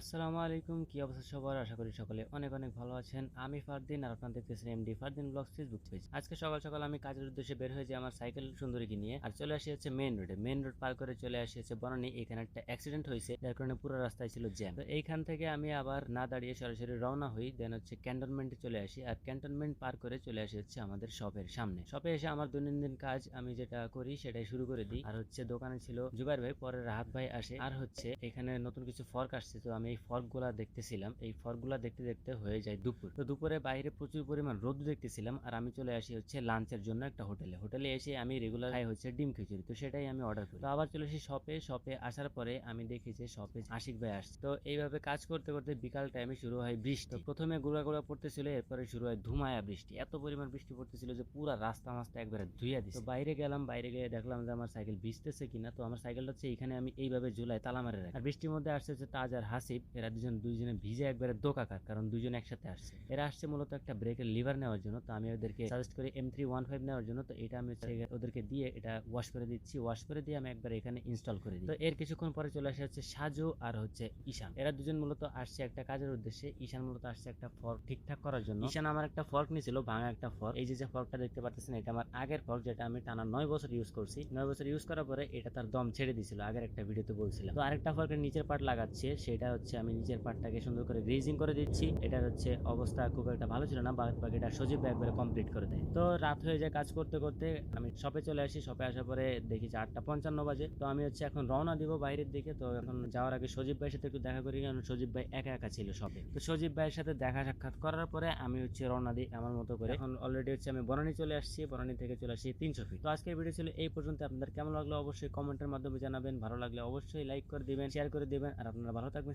আসসালামু আলাইকুম, কি অবস্থা সবার? আশা করি সকলে অনেক অনেক ভালো আছেন। আমি ফারদিন আর আপনারা দেখতেছেন MD Fardin blog Facebook page আজকে সকাল সকাল আমি কাজের উদ্দেশ্যে বের হয়ে আমার সাইকেল সুন্দরীকে নিয়ে আর চলে আসি হচ্ছে মেইন রোডে মেইন রোড পার করে চলে আসি হচ্ছে বনানি। এখানে একটা অ্যাক্সিডেন্ট হয়েছে, যার কারণে পুরো রাস্তায় ছিল জ্যাম তো এইখান থেকে আমি আবার না দাঁড়িয়ে সরাসরি রওনা হই দেন হচ্ছে ক্যান্টনমেন্টে চলে আসি। আর ক্যান্টনমেন্ট পার করে চলে আসি হচ্ছে আমাদের শপের সামনে। শপে এসে আমার দৈনন্দিন কাজ আমি যেটা করি সেটাই শুরু করে দিই। আর হচ্ছে দোকানে ছিল জুবাইর ভাই পরে রাহাত ভাই আসে। আর হচ্ছে এখানে নতুন কিছু ফর্ক আসছে, তো আমি এই ফর্কগুলা দেখতেছিলাম। এই ফর্কগুলা দেখতে দেখতে হয়ে যায় দুপুর। তো দুপুরে বাইরে প্রচুর পরিমাণ রোদ দেখতেছিলাম আর আমি চলে আসি হচ্ছে লাঞ্চের জন্য একটা হোটেলে। হোটেলে এসে আমি রেগুলার খাই হচ্ছে ডিম খিচুড়ি। তো সেটাই আমি অর্ডার করি। তো আবার চলে আসি শপে শপে আসার পরে আমি দেখি যে শপে আশিক ভাই আসছে। তো এইভাবে কাজ করতে করতে বিকাল টাইমে শুরু হয় বৃষ্টি। তো প্রথমে গুড়া গুড়া পড়তেছিল, এরপরে শুরু হয় ধুমায়া বৃষ্টি। এত পরিমাণ বৃষ্টি পড়তেছিল যে পুরা রাস্তা মাস্তা একবারে ধুইয়া দিচ্ছে তো বাইরে গেলাম, বাইরে গিয়ে দেখলাম যে আমার সাইকেল ভিজতেছে কিনা। তো আমার সাইকেলটা হচ্ছে এখানে আমি এইভাবে ঝুলাই তালা মারে রাখি। আর বৃষ্টির মধ্যে আসছে হচ্ছে তাজ আর হাসিব এরা দুজন, দুইজনে ভিজে একবারে দোকাকার কারণ দুজন একসাথে আসছে। এরা আসছে মূলত একটা ব্রেকের লিভার নেওয়ার জন্য, তো আমি ওদেরকে সাজেস্ট করি এম থ্রি ওয়ান ফাইভ নেওয়ার জন্য, তো এটা আমি ওদেরকে দিয়ে এটা ওয়াশ করে দিচ্ছি। ওয়াশ করে দিয়ে আমি একবার এখানে ইনস্টল করে দিই। তো এর কিছুক্ষণ পরে চলে আসে হচ্ছে সাজু আর হচ্ছে ঈশান। এরা দুজন মূলত আসছে একটা কাজের উদ্দেশ্যে, ঈশান মূলত আসছে একটা ফর্ক ঠিকঠাক করার জন্য। ঈশান আমার একটা ফর্ক নিয়েছিল, ভাঙা একটা ফর্ক এই যে যে ফর্কটা দেখতে পাচ্ছেন, এটা আমার আগের ফর্ক যেটা আমি টানা নয় বছর ইউজ করছি। নয় বছর ইউজ করার পরে এটা তার দম ছেড়ে দিয়েছিল, আগের একটা ভিডিওতে বলছিলাম। তো আরেকটা ফর্কের নিচের পার্ট লাগাচ্ছে, সেটা হচ্ছে আমি নিচের পার্টটাকে সুন্দর করে গ্রিজিং করে দিচ্ছি। এটার হচ্ছে অবস্থা খুব একটা ভালো ছিল না বাদ বাকিটা সজীব একবারে কমপ্লিট করে দেয়। তো রাত হয়ে যায় কাজ করতে করতে, আমি শপে চলে আসি। শপে আসার পরে দেখি যে আটটা পঞ্চান্ন বাজে। তো আমি হচ্ছে এখন রওনা দিব বাইরের দিকে। তো এখন যাওয়ার আগে সজীব ভাইয়ের সাথে একটু দেখা করি, কারণ সজীব ভাই একা একা ছিল শপে তো সজীব ভাইয়ের সাথে দেখা সাক্ষাৎ করার পরে আমি হচ্ছে রওনা দিই আমার মতো করে। এখন অলরেডি হচ্ছে আমি বনানি চলে আসছি। বনানি থেকে চলে আসছি তিনশো ফিট তো আজকের ভিডিও ছিল এই পর্যন্ত। আপনাদের কেমন লাগল অবশ্যই কমেন্টের মাধ্যমে জানাবেন। ভালো লাগলে অবশ্যই লাইক করে দিবেন শেয়ার করে দিবেন। আর আপনারা ভালো থাকবেন